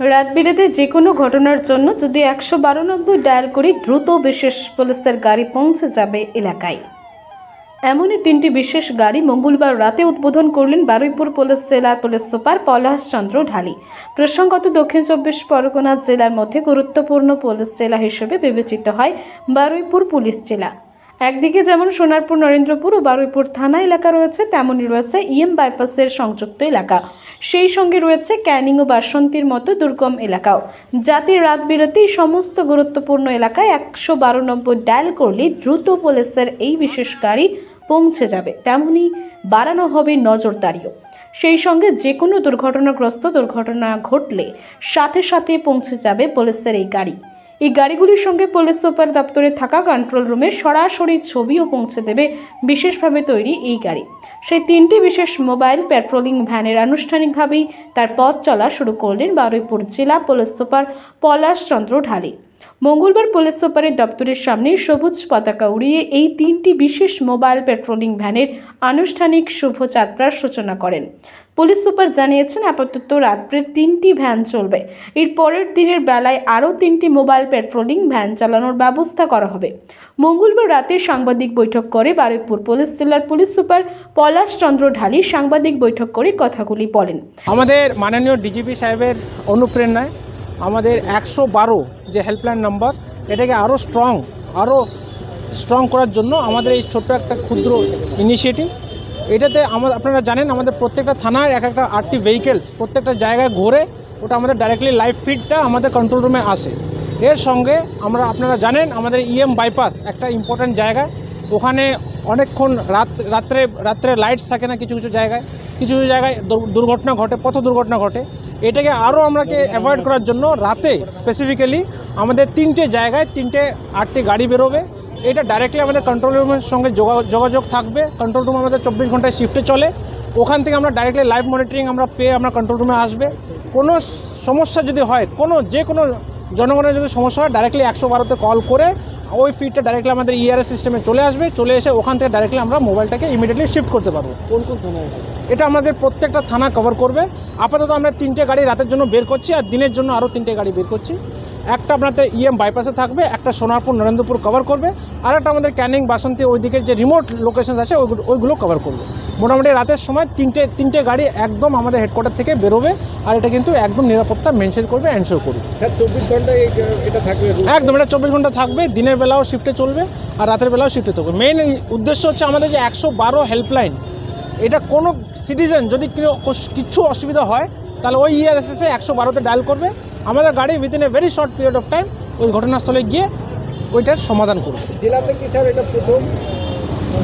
রাত বিরেতে যে কোনো ঘটনার জন্য যদি একশো বারো নম্বর ডায়াল করি দ্রুত বিশেষ পুলিশের গাড়ি পৌঁছে যাবে এলাকায়। এমনই তিনটি বিশেষ গাড়ি মঙ্গলবার রাতে উদ্বোধন করলেন বারুইপুর পুলিশ জেলার পুলিশ সুপার পলাশ চন্দ্র ঢালি। প্রসঙ্গত দক্ষিণ চব্বিশ পরগনা জেলার মধ্যে গুরুত্বপূর্ণ পুলিশ জেলা হিসেবে বিবেচিত হয় বারুইপুর পুলিশ জেলা। একদিকে যেমন সোনারপুর, নরেন্দ্রপুর ও বারুইপুর থানা এলাকা রয়েছে, তেমনই রয়েছে ইএম বাইপাসের সংযুক্ত এলাকা। সেই সঙ্গে রয়েছে ক্যানিং ও বাসন্তীর মতো দুর্গম এলাকাও। যাতে রাত বিরতি সমস্ত গুরুত্বপূর্ণ এলাকায় একশো বারো নম্বর ডায়াল করলে দ্রুত পুলিশের এই বিশেষ গাড়ি পৌঁছে যাবে। তেমনি বাড়ানো হবে নজরদারিও। সেই সঙ্গে যে কোনো দুর্ঘটনাগ্রস্ত দুর্ঘটনা ঘটলে সাথে সাথে পৌঁছে যাবে পুলিশের এই গাড়ি। এই গাড়িগুলির সঙ্গে পুলিশ সুপার দপ্তরে থাকা কন্ট্রোল রুমে সরাসরি ছবিও পৌঁছে দেবে বিশেষভাবে তৈরি এই গাড়ি। সেই তিনটি বিশেষ মোবাইল পেট্রোলিং ভ্যানের আনুষ্ঠানিকভাবেই তার পথ চলা শুরু করলেন বারুইপুর জেলা পুলিশ সুপার পলাশ চন্দ্র ঢালি। মঙ্গলবার পুলিশ সুপারের দপ্তরের সামনে সবুজ পতাকা উড়িয়ে এই তিনটি বিশেষ মোবাইল পেট্রোলিং ভ্যানের আনুষ্ঠানিক শুভযাত্রার সূচনা করেন। পুলিশ সুপার জানিয়েছেন, আপাতত রাত্রের তিনটি ভ্যান চলবে। এর পরের দিনের বেলায় আরও তিনটি মোবাইল পেট্রোলিং ভ্যান চালানোর ব্যবস্থা করা হবে। মঙ্গলবার রাতে সাংবাদিক বৈঠক করে বারুইপুর পুলিশ জেলার পুলিশ সুপার পলাশ চন্দ্র ঢালি সাংবাদিক বৈঠক করে কথাগুলি বলেন। আমাদের মাননীয় ডিজিপি সাহেবের অনুপ্রেরণায় আমাদের একশো বারো যে হেল্পলাইন নাম্বার এটাকে আরও স্ট্রং আরও স্ট্রং করার জন্য আমাদের এই ছোট্ট একটা ক্ষুদ্র ইনিশিয়েটিভ এটাতে আমাদের আপনারা জানেন আমাদের প্রত্যেকটা থানায় এক একটা আটটি ভেহিকেলস প্রত্যেকটা জায়গায় ঘোরে ওটা আমাদের ডাইরেক্টলি লাইভ ফিডটা আমাদের কন্ট্রোল রুমে আসে। এর সঙ্গে আমরা আপনারা জানেন আমাদের ইএম বাইপাস একটা ইম্পর্ট্যান্ট জায়গা। ওখানে অনেকক্ষণ রাত, রাত্রে রাত্রে লাইটস থাকে না কিছু কিছু জায়গায়। কিছু কিছু জায়গায় দুর্ঘটনা ঘটে, পথ দুর্ঘটনা ঘটে। এটাকে আরও আমরাকে অ্যাভয়েড করার জন্য রাতে স্পেসিফিক্যালি আমাদের তিনটে জায়গায় তিনটে, আটটি গাড়ি বেরোবে। এটা ডাইরেক্টলি আমাদের কন্ট্রোল রুমের সঙ্গে যোগা- যোগাযোগ থাকবে। কন্ট্রোল রুম আমাদের চব্বিশ ঘন্টায় শিফটে চলে। ওখান থেকে আমরা ডাইরেক্টলি লাইভ মনিটরিং আমরা পেয়ে আমরা কন্ট্রোল রুমে আসবে। কোনো সমস্যা যদি হয়, কোনো যে কোনো জনগণের যদি সমস্যা হয় ডাইরেক্টলি একশো বারোতে কল করে ওই ফিডটা ডাইরেক্টলি আমাদের ইআরএস সিস্টেমে চলে আসবে। চলে এসে ওখান থেকে ডাইরেক্টলি আমরা মোবাইলটাকে ইমিডিয়েটলি শিফট করতে পারব। কোন কোন থানায় এটা আমাদের প্রত্যেকটা থানা কভার করবে। আপাতত আমরা তিনটে গাড়ি রাতের জন্য বের করছি আর দিনের জন্য আরও তিনটে গাড়ি বের করছি। একটা আপনাদের ইএম বাইপাসে থাকবে একটা সোনারপুর নরেন্দ্রপুর কভার করবে আর একটা আমাদের ক্যানিং বাসন্তী ওই দিকের যে রিমোট লোকেশন আছে ওইগুলো ওইগুলো কভার করবে। মোটামুটি রাতের সময় তিনটে তিনটে গাড়ি একদম আমাদের হেডকোয়ার্টার থেকে বেরোবে আর এটা কিন্তু একদম নিরাপত্তা মেনশন করবে এনশোর করবে। স্যার চব্বিশ এটা থাকবে একদম এটা চব্বিশ ঘণ্টা থাকবে দিনের বেলাও শিফটে চলবে আর রাতের বেলাও শিফটে চলবে। মেন উদ্দেশ্য হচ্ছে আমাদের যে একশো বারো হেল্পলাইন এটা কোনো সিটিজেন যদি কিচ্ছু অসুবিধা হয় তাহলে ওই ইআরএসএসে একশো বারোতে ডায়াল করবে। আমাদের গাড়ি within a very short period of time ওই ঘটনাস্থলে গিয়ে ওইটার সমাধান করবে। জেলাতে কি স্যার এটা প্রথম?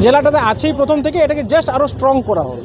জেলাটাতে আছেই প্রথম থেকে এটাকে জাস্ট আরও স্ট্রং করা হলো।